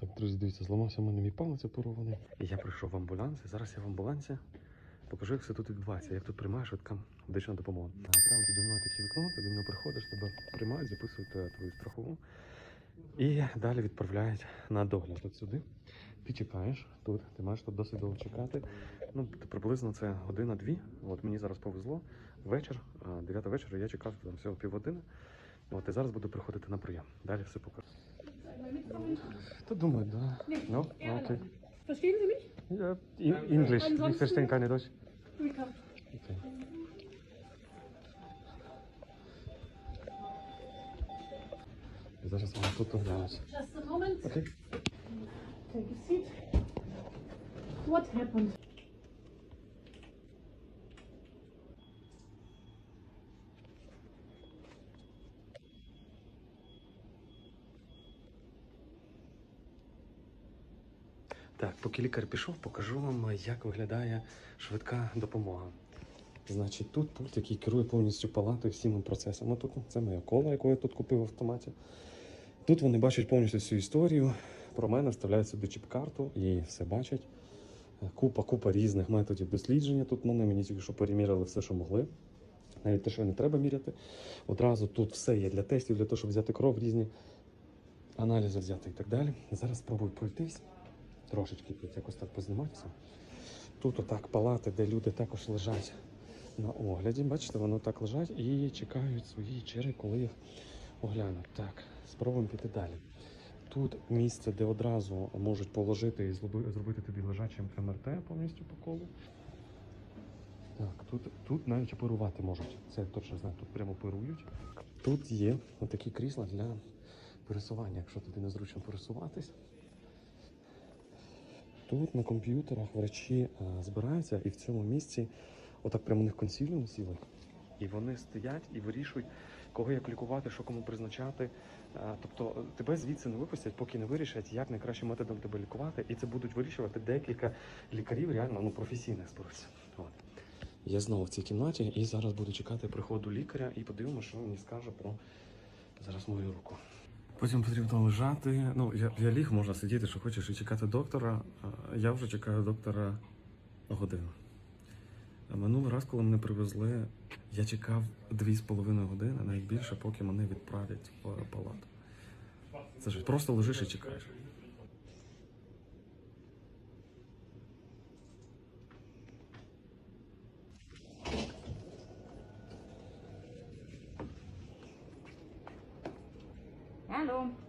Так, друзі, дивіться, зламався в мене мій палець оперований. І я прийшов в амбуланс, і зараз я в амбулансі покажу, як все тут відбувається, як тут приймає швидка медична допомога. А прямо піді мною таке вікно, ти до нього приходиш, тебе приймають, записують е, твою страхову. І далі відправляють на догляд от сюди. Ти чекаєш тут, ти маєш тут досить довго чекати. Ну, приблизно це година-дві. От мені зараз повезло. Вечір, 9 вечора, я чекав там всього півгодини. От і зараз буду приходити на прийом. Далі все покажу. Та думаю, да. Ну, окей. Verstehen Sie mich? Ja, in- English. Ich Ansonsten- verstehe keine Deutsch. Rika. Okay. Зараз вона тут оглянуть. Just a moment. Окей. Take a seat. What happened? Так, поки лікар пішов, покажу вам, як виглядає швидка допомога. Значить, тут пульт, який керує повністю палатою всіми процесами. Тут це моя кола, яку я тут купив в автоматі. Тут вони бачать повністю всю історію. Про мене вставляють сюди чіп-карту і все бачать. Купа, купа різних методів дослідження. Тут мене мені тільки що переміряли все, що могли. Навіть те, що не треба міряти. Одразу тут все є для тестів, для того, щоб взяти кров, різні аналізи взяти і так далі. Зараз спробую пройтись трошечки тут якось так позніматися. Тут отак палати, де люди також лежать на огляді. Бачите, вони так лежать і чекають свої черги, коли їх оглянуть. Так, спробуємо піти далі. Тут місце, де одразу можуть положити і зробити тобі лежачим МРТ повністю по колу. Так, тут, тут навіть оперувати можуть. Це я точно знаю, тут прямо оперують. Тут є отакі крісла для пересування, якщо тобі незручно пересуватись. Тут на комп'ютерах врачі е, збираються і в цьому місці, отак прямо у них консиліум сіли. І вони стоять і вирішують, кого як лікувати, що кому призначати. Е, Тобто е, тебе звідси не випустять, поки не вирішать, як найкращим методом тебе лікувати. І це будуть вирішувати декілька лікарів, реально ну, професійних зберуться. Я знову в цій кімнаті і зараз буду чекати приходу лікаря і подивимося, що він мені скаже про зараз мою руку. Потім потрібно лежати. Ну, я, я ліг, можна сидіти, що хочеш, і чекати доктора. Я вже чекаю доктора годину. Минулий раз, коли мене привезли, я чекав дві з половиною години, навіть більше, поки мене відправлять в палату. Це ж просто лежиш і чекаєш. Shalom.